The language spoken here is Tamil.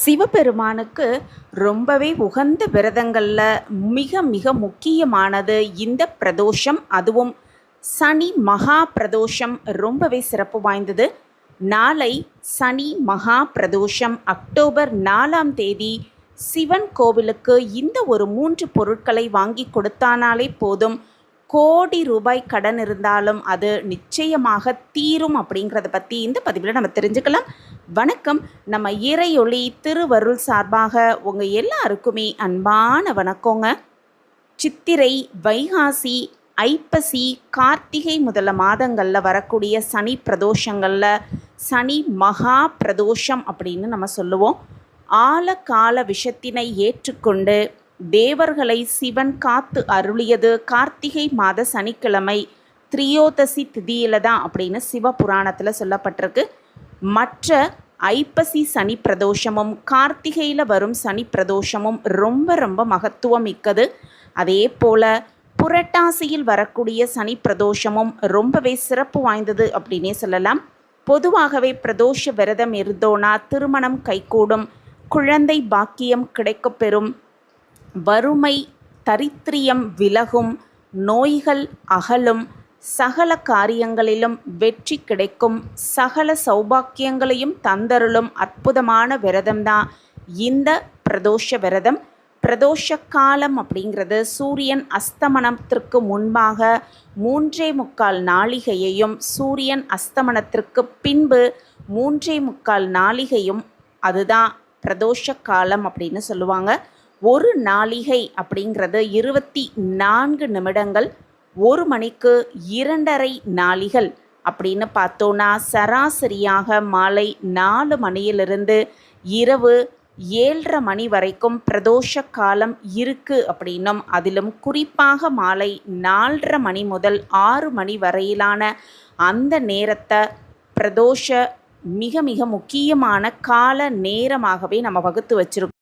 சிவபெருமானுக்கு ரொம்பவே உகந்த விரதங்களில் மிக மிக முக்கியமானது இந்த பிரதோஷம். அதுவும் சனி மகா பிரதோஷம் ரொம்பவே சிறப்பு வாய்ந்தது. நாளை சனி மகா பிரதோஷம் அக்டோபர் நாலாம் தேதி சிவன் கோவிலுக்கு இந்த ஒரு மூன்று பொருட்களை வாங்கி கொடுத்தானாலே போதும். கோடி ரூபாய் கடன் இருந்தாலும் அது நிச்சயமாக தீரும் அப்படிங்கிறத பற்றி இந்த பதிவில் நம்ம தெரிஞ்சுக்கலாம். வணக்கம். நம்ம இறையொளி திருவருள் சார்பாக உங்கள் எல்லாருக்குமே அன்பான வணக்கங்க. சித்திரை வைகாசி ஐப்பசி கார்த்திகை முதல மாதங்களில் வரக்கூடிய சனி பிரதோஷங்களில் சனி மகா பிரதோஷம் அப்படின்னு நம்ம சொல்லுவோம். ஆழகால விஷத்தினை ஏற்றுக்கொண்டு தேவர்களை சிவன் காத்து அருளியது கார்த்திகை மாத சனிக்கிழமை திரியோதசி திதியில தான் அப்படின்னு சிவபுராணத்தில் சொல்லப்பட்டிருக்கு. மற்ற ஐப்பசி சனி பிரதோஷமும் கார்த்திகையில் வரும் சனி பிரதோஷமும் ரொம்ப ரொம்ப மகத்துவம் மிக்கது. அதே போல் புரட்டாசியில் வரக்கூடிய சனி பிரதோஷமும் ரொம்பவே சிறப்பு வாய்ந்தது அப்படின்னே சொல்லலாம். பொதுவாகவே பிரதோஷ விரதம் இருந்தோனா திருமணம் கைகூடும் குழந்தை பாக்கியம் கிடைக்கப்பெறும் வறுமை தரித்திரியம் விலகும் நோய்கள் அகலும் சகல காரியங்களிலும் வெற்றி கிடைக்கும். சகல சௌபாக்கியங்களையும் தந்தருளும் அற்புதமான விரதம்தான் இந்த பிரதோஷ விரதம் பிரதோஷ காலம் அப்படிங்கிறது சூரியன் அஸ்தமனத்திற்கு முன்பாக மூன்றே முக்கால் நாளிகையையும் சூரியன் அஸ்தமனத்திற்கு பின்பு மூன்றே முக்கால் நாளிகையும் அதுதான் பிரதோஷ காலம் அப்படின்னு சொல்லுவாங்க. ஒரு நாளிகை அப்படிங்கிறது இருபத்தி நான்கு நிமிடங்கள் ஒரு மணிக்கு இரண்டரை நாளிகள் அப்படின்னு பார்த்தோன்னா சராசரியாக மாலை நாலு மணியிலிருந்து இரவு ஏழரை மணி வரைக்கும் பிரதோஷ காலம் இருக்குது அப்படின்னும். அதிலும் குறிப்பாக மாலை நாலரை மணி முதல் ஆறு மணி வரையிலான அந்த நேரத்தை பிரதோஷ மிக மிக முக்கியமான கால நேரமாகவே நம்ம வகுத்து வச்சுருக்கோம்.